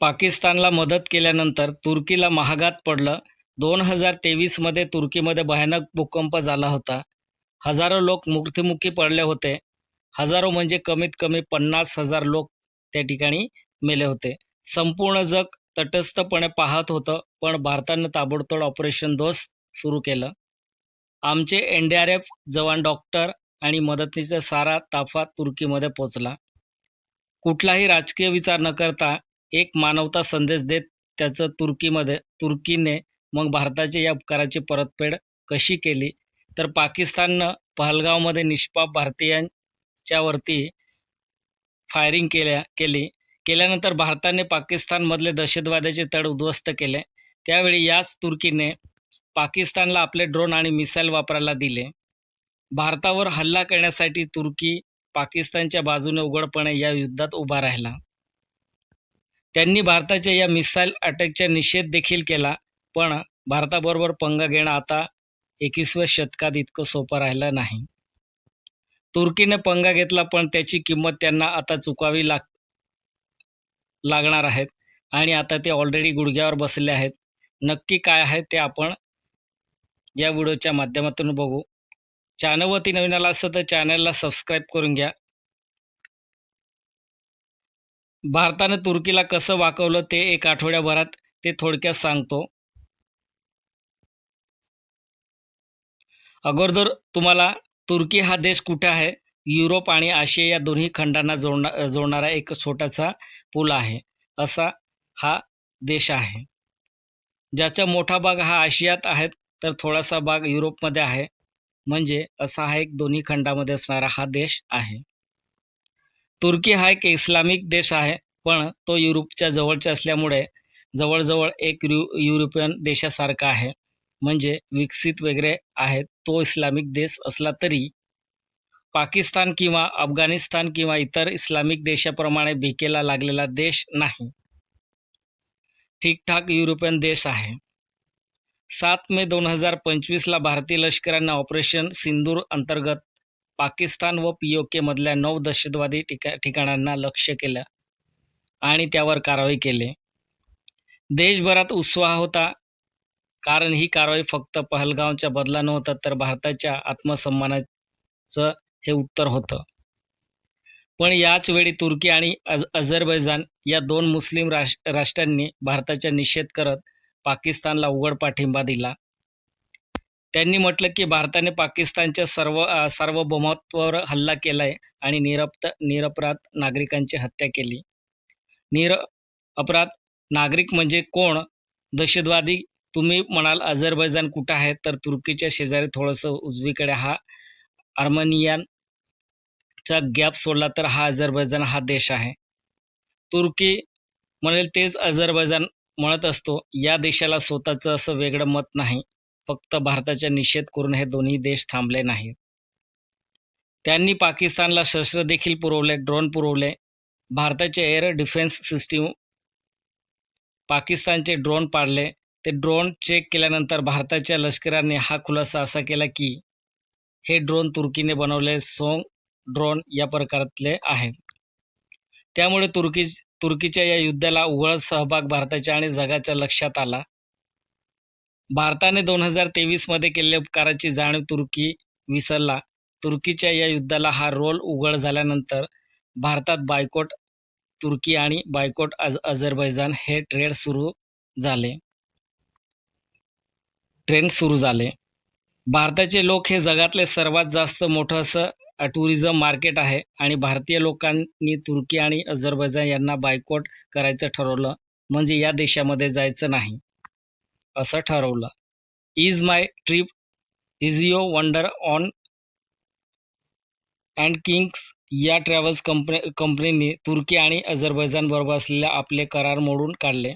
पाकिस्तानला मदत केल्यानंतर तुर्कीला महागात पडलं. दोन हजार तेवीसमध्ये तुर्कीमध्ये भयानक भूकंप झाला होता. हजारो लोक मृत्युमुखी पडले होते. हजारो म्हणजे कमीत कमी पन्नास हजार लोक त्या ठिकाणी मेले होते. संपूर्ण जग तटस्थपणे पाहत होतं पण भारतानं ताबडतोड ऑपरेशन दोस सुरू केलं. आमचे एन डी आर एफ जवान डॉक्टर आणि मदतीचा सारा ताफा तुर्कीमध्ये पोचला. कुठलाही राजकीय विचार न करता एक मानवता संदेश देत त्याचं तुर्कीमध्ये तुर्कीने मग भारताच्या या उपकाराची परतफेड कशी केली? तर पाकिस्ताननं पहलगावमध्ये निष्पाप भारतीयांच्यावरती फायरिंग केल्या केली. केल्यानंतर भारताने पाकिस्तानमधले दहशतवाद्याचे तळ उद्ध्वस्त केले. त्यावेळी याच तुर्कीने पाकिस्तानला आपले ड्रोन आणि मिसाईल वापरायला दिले. भारतावर हल्ला करण्यासाठी तुर्की पाकिस्तानच्या बाजूने उघडपणे या युद्धात उभा राहिला. त्यांनी भारताच्या या मिसाईल अटॅकचा निषेध देखील केला पण भारताबरोबर पंगा घेणं आता एकवीसव्या शतकात इतकं सोपं राहिलं नाही. तुर्कीने पंगा घेतला पण त्याची किंमत त्यांना आता चुकावी लाग लागणार आहेत. आणि आता ते ऑलरेडी गुडघ्यावर बसले आहेत. नक्की काय आहे ते आपण या व्हिडिओच्या माध्यमातून बघू. चॅनलवरती नवीन आला असतं तर चॅनलला सबस्क्राईब करून घ्या. भारतानं तुर्कीला कसं वाकवलं ते एक आठवड्याभरात ते थोडक्यात सांगतो. अगोदर तुम्हाला तुर्की हा देश कुठे आहे? युरोप आणि आशिया या दोन्ही खंडांना जोडणा जोडणारा एक छोटासा पूल आहे. असा हा देश आहे. ज्याचा मोठा भाग हा आशियात आहे तर थोडासा भाग युरोपमध्ये आहे. म्हणजे असा हा एक दोन्ही खंडामध्ये असणारा हा देश आहे. तुर्की हा एक इस्लामिक देश आहे पण तो युरोपच्या जवळच्या असल्यामुळे जवळजवळ एक यु युरोपियन देशासारखा आहे. म्हणजे विकसित वगैरे आहे तो इस्लामिक देश असला तरी पाकिस्तान किंवा अफगाणिस्तान किंवा इतर इस्लामिक देशाप्रमाणे भिकेला लागलेला देश नाही. ठीकठाक युरोपियन देश आहे. सात मे दोन हजार पंचवीसला भारतीय लष्करांना ऑपरेशन सिंदूर अंतर्गत पाकिस्तान व पीओके मधल्या नऊ दहशतवादी ठिका ठिकाणांना लक्ष केलं आणि त्यावर कारवाई केली. देशभरात उत्साह होता कारण ही कारवाई फक्त पहलगावच्या बदला नव्हता तर भारताच्या आत्मसन्मानाचं हे उत्तर होतं. पण याच वेळी तुर्की आणि अज अझरबैजान या दोन मुस्लिम राष्ट्र राष्ट्रांनी भारताचा निषेध करत पाकिस्तानला उघड पाठिंबा दिला. त्यांनी म्हटलं की भारताने पाकिस्तानच्या सर्व सार्वभौमत्वावर हल्ला केलाय आणि निरपत निरपराध नागरिकांची हत्या केली. निर अपराध नागरिक म्हणजे कोण? दहशतवादी तुम्ही म्हणाल अझरबैजान कुठं आहे? तर तुर्कीच्या शेजारी थोडंसं उजवीकडे हा आर्मनियानचा गॅप सोडला तर हा अझरबैजान हा देश आहे. तुर्की म्हणेल तेच अझरबैजान म्हणत असतो या देशाला स्वतःचं असं वेगळं मत नाही. फक्त भारताचा निषेध करून हे दोन्ही देश थांबले नाही त्यांनी पाकिस्तानला शस्त्र देखील पुरवले ड्रोन पुरवले. भारताचे एअर डिफेन्स सिस्टीम पाकिस्तानचे ड्रोन पाडले. ते ड्रोन चेक केल्यानंतर भारताच्या लष्कराने हा खुलासा असा केला की हे ड्रोन तुर्कीने बनवले. सोंग ड्रोन या प्रकारातले आहे. त्यामुळे तुर्की तुर्कीच्या या युद्धाला उघड सहभाग भारताच्या आणि जगाच्या लक्षात आला. भारताने दोन हजार तेवीसमध्ये केलेल्या उपकाराची जाणीव तुर्की विसरला. तुर्कीच्या या युद्धाला हा रोल उघड झाल्यानंतर भारतात बायकोट तुर्की आणि बायकोट अज अझरबैजान हे ट्रेड सुरू झाले. ट्रेंड सुरू झाले. भारताचे लोक हे जगातले सर्वात जास्त मोठं असं टुरिझम मार्केट आहे आणि भारतीय लोकांनी तुर्की आणि अझरबैजान यांना बायकोट करायचं ठरवलं. म्हणजे या देशामध्ये जायचं नाही. असं ठरवलं. इज माय ट्रिप इज यो वंडर ऑन अँड किंग्स या ट्रॅव्हल्स कंपनी कंपनीने तुर्की आणि अझरबैजान बरोबर असलेले आपले करार मोडून काढले.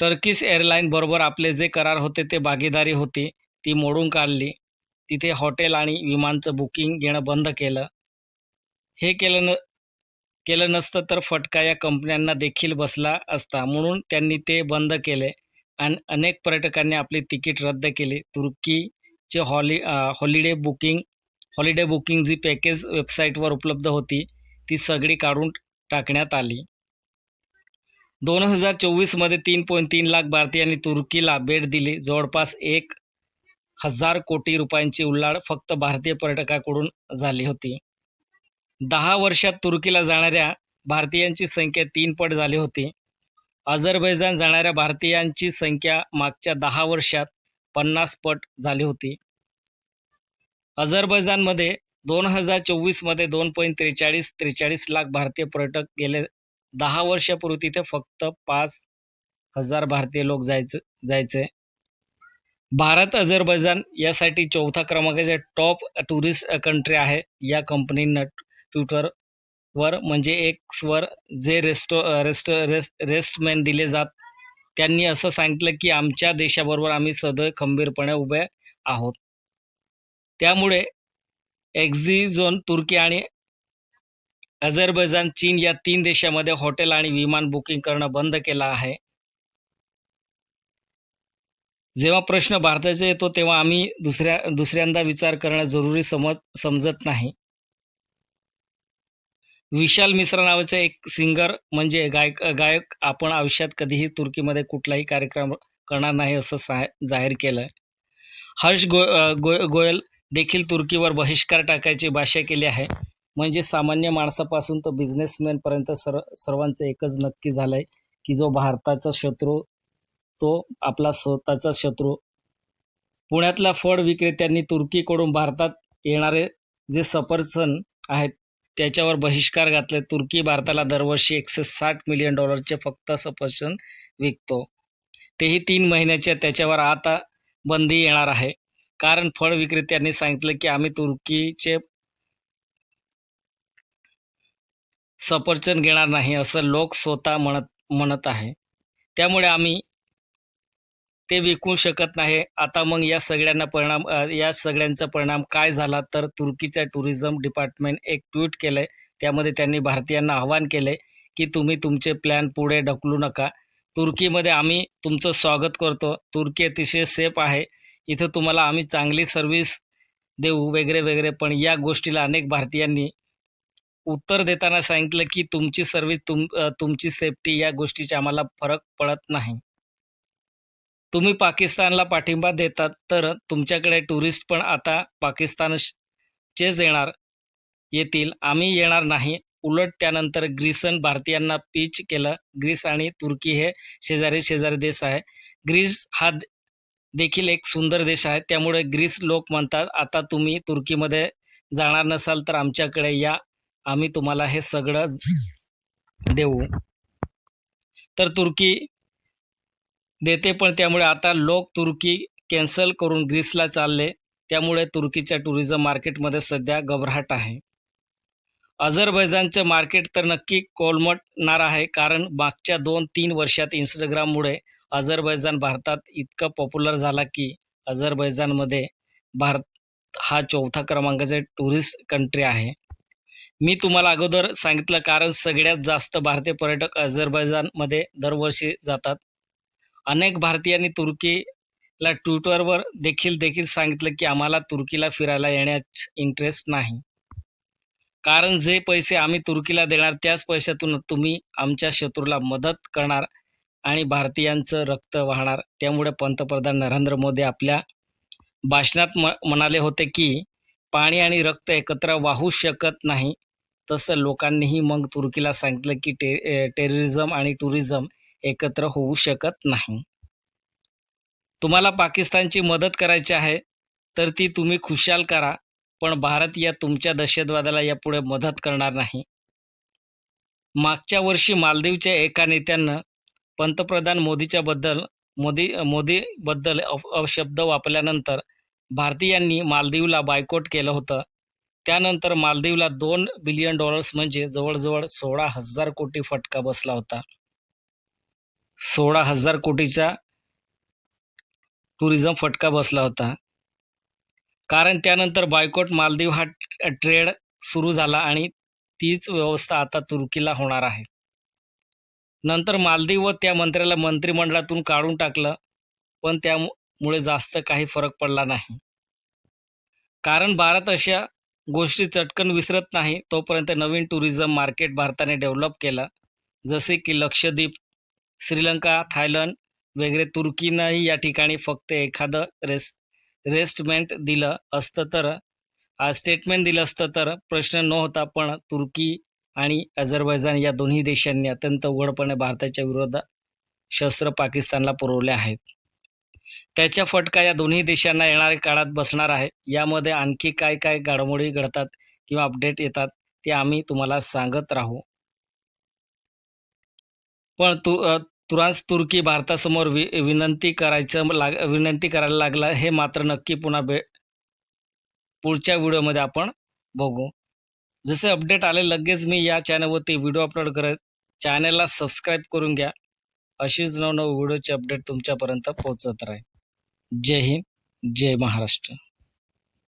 टर्किश एअरलाईनबरोबर आपले जे करार होते ते भागीदारी होती ती मोडून काढली. तिथे हॉटेल आणि विमानचं बुकिंग घेणं बंद केलं. हे केलं न केलं नसतं तर फटका या कंपन्यांना देखील बसला असता म्हणून त्यांनी ते बंद केले. आणि अनेक पर्यटकांनी आपली तिकीट रद्द केली. तुर्कीचे हॉली हॉलिडे बुकिंग हॉलिडे बुकिंग जी पॅकेज वेबसाईटवर उपलब्ध होती ती सगळी काढून टाकण्यात आली. दोन हजार चोवीसमध्ये तीन पॉईंट तीन लाख भारतीयांनी तुर्कीला भेट दिली. जवळपास एक हजार कोटी रुपयांची उलाढ फक्त भारतीय पर्यटकाकडून झाली होती. दहा वर्षात तुर्कीला जाणाऱ्या भारतीयांची संख्या तीन पट झाली होती. अझरबैजान जाणाऱ्या भारतीयांची संख्या मागच्या दहा वर्षात पन्नास पट झाली होती. अझरबैजानमध्ये दोन हजार चोवीसमध्ये दोन पॉईंट त्रेचाळीस त्रेचाळीस लाख भारतीय पर्यटक गेले. दहा वर्षापूर्वी तिथे फक्त पाच हजार भारतीय लोक जायचं जायचे. भारत अझरबैजान यासाठी चौथा क्रमांकाचे टॉप टुरिस्ट कंट्री आहे या कंपनीनं ट्विटर वर म्हणजे एक्सवर जे रेस्टो रेस्ट रेस्ट रेस्टमॅन दिले जात त्यांनी असं सांगितलं की आमच्या देशाबरोबर आम्ही सदैव खंबीरपणे उभे आहोत. त्यामुळे एक्झिझोन तुर्की आणि अझरबैजान चीन या तीन देशामध्ये हॉटेल आणि विमान बुकिंग करणं बंद केलं आहे. जेव्हा प्रश्न भारताचा येतो तेव्हा आम्ही दुसऱ्या दुसऱ्यांदा विचार करणं जरुरी समज समजत नाही. विशाल मिश्रा नावाचे एक सिंगर म्हणजे गायक गायक आपण आयुष्यात कधीही तुर्कीमध्ये कुठलाही कार्यक्रम करणार नाही असं सा जाहीर केलं हर्ष गो गो गोयल देखील तुर्कीवर बहिष्कार टाकायची भाषा केली आहे. म्हणजे सामान्य माणसापासून तर बिझनेसमॅनपर्यंत सर्व सर्वांचं एकच नक्की झालं आहे की जो भारताचा शत्रू तो आपला स्वतःचा शत्रू. पुण्यातल्या फळ विक्रेत्यांनी तुर्कीकडून भारतात येणारे जे सफरचंद आहेत त्याच्यावर बहिष्कार घातले. तुर्की भारताला दरवर्षी एकशे साठ मिलियन डॉलरचे फक्त सफरचंद विकतो. तेही तीन महिन्याच्या त्याच्यावर आता बंदी येणार आहे. कारण फळ विक्रेत्यांनी सांगितलं की आम्ही तुर्कीचे सफरचंद घेणार नाही असं लोक स्वतः म्हणत म्हणत आहे. त्यामुळे आम्ही ते विकू शकत नाही. आता मग या सगळ्यांना परिणाम या सगळ्यांचा परिणाम काय झाला? तर तुर्कीच्या टुरिझम डिपार्टमेंट एक ट्विट केलंय. त्यामध्ये त्यांनी भारतीयांना आवाहन केलंय की तुम्ही तुमचे प्लॅन पुढे ढकलू नका. तुर्कीमध्ये आम्ही तुमचं स्वागत करतो. तुर्की अतिशय सेफ आहे. इथं तुम्हाला आम्ही चांगली सर्व्हिस देऊ वगैरे वगैरे. पण या गोष्टीला अनेक भारतीयांनी उत्तर देताना सांगितलं की तुमची सर्व्हिस तुम तुमची सेफ्टी या गोष्टीची आम्हाला फरक पडत नाही. तुम्ही पाकिस्तानला पाठिंबा देतात तर तुमच्याकडे टुरिस्ट पण आता पाकिस्तानचेच येणार येतील. आम्ही येणार नाही. उलट त्यानंतर ग्रीसन भारतीयांना पीच केलं. ग्रीस आणि तुर्की हे शेजारी शेजारी देश आहे. ग्रीस हा देखील एक सुंदर देश आहे. त्यामुळे ग्रीस लोक म्हणतात आता तुम्ही तुर्कीमध्ये जाणार नसाल तर आमच्याकडे या. आम्ही तुम्हाला हे सगळं देऊ. तर तुर्की देते पण त्यामुळे आता लोक तुर्की कॅन्सल करून ग्रीसला चालले. त्यामुळे तुर्कीच्या टुरिझम मार्केटमध्ये सध्या घबराट आहे. अझरबैजानचं मार्केट तर नक्की कोलमटणार आहे कारण मागच्या दोन तीन वर्षात इंस्टाग्राममुळे अझरबैजान भारतात इतकं पॉप्युलर झाला की अझरबैजानमध्ये भारत हा चौथा क्रमांकाचे टुरिस्ट कंट्री आहे. मी तुम्हाला अगोदर सांगितलं कारण सगळ्यात जास्त भारतीय पर्यटक अझरबैजानमध्ये दरवर्षी जातात. अनेक भारतीयांनी तुर्कीला ट्विटरवर देखील देखील सांगितलं की आम्हाला तुर्कीला फिरायला येण्यात इंटरेस्ट नाही. कारण जे पैसे आम्ही तुर्कीला देणार त्याच पैशातून तुम्ही आमच्या शत्रूला मदत करणार आणि भारतीयांचं रक्त वाहणार. त्यामुळे पंतप्रधान नरेंद्र मोदी आपल्या भाषणात म म्हणाले होते की पाणी आणि रक्त एकत्र वाहू शकत नाही. तसं लोकांनीही मग तुर्कीला सांगितलं की टे टेररिझम आणि टुरिझम एकत्र होऊ शकत नाही. तुम्हाला पाकिस्तानची मदत करायची आहे तर ती तुम्ही खुशाल करा पण भारत या तुमच्या दहशतवादाला यापुढे मदत करणार नाही. मागच्या वर्षी मालदीवच्या एका नेत्यानं पंतप्रधान मोदीच्या बद्दल मोदी मोदीबद्दल अपशब्द वापरल्यानंतर भारतीयांनी मालदीवला बायकॉट केलं होतं. त्यानंतर मालदीवला दोन बिलियन डॉलर्स म्हणजे जवळजवळ सोळा हजार कोटी फटका बसला होता. सोळा हजार कोटीचा टुरिझम फटका बसला होता. कारण त्यानंतर बायकॉट मालदीव हा ट्रेड सुरू झाला आणि तीच व्यवस्था आता तुर्कीला होणार आहे. नंतर मालदीव व त्या मंत्र्याला मंत्रिमंडळातून काढून टाकलं पण त्यामुळे जास्त काही फरक पडला नाही. कारण भारत अशा गोष्टी चटकन विसरत नाही तोपर्यंत नवीन टुरिझम मार्केट भारताने डेव्हलप केलं. जसे की लक्षद्वीप श्रीलंका थायलंड वगैरे तुर्कीनंही या ठिकाणी फक्त एखादं रेस्ट रेस्टमेंट दिलं असतं तर स्टेटमेंट दिलं असतं तर प्रश्न न होता पण तुर्की आणि अझरबैजान या दोन्ही देशांनी अत्यंत उघडपणे भारताच्या विरोधात शस्त्र पाकिस्तानला पुरवले आहेत. त्याच्या फटका या दोन्ही देशांना येणाऱ्या काळात बसणार आहे. यामध्ये आणखी काय काय घडामोडी घडतात किंवा अपडेट येतात ते आम्ही तुम्हाला सांगत राहू. पण तु तुरांस तुर्की भारतासमोर वि विनंती करायचं लाग विनंती करायला लागला हे मात्र नक्की पुन्हा भे पुढच्या व्हिडिओमध्ये आपण बघू. जसे अपडेट आले लगेच मी या चॅनलवरती व्हिडिओ अपलोड करत चॅनलला सबस्क्राईब करून घ्या. अशीच नवनव व्हिडिओची अपडेट तुमच्यापर्यंत पोहोचत राहील. जय हिंद जय महाराष्ट्र.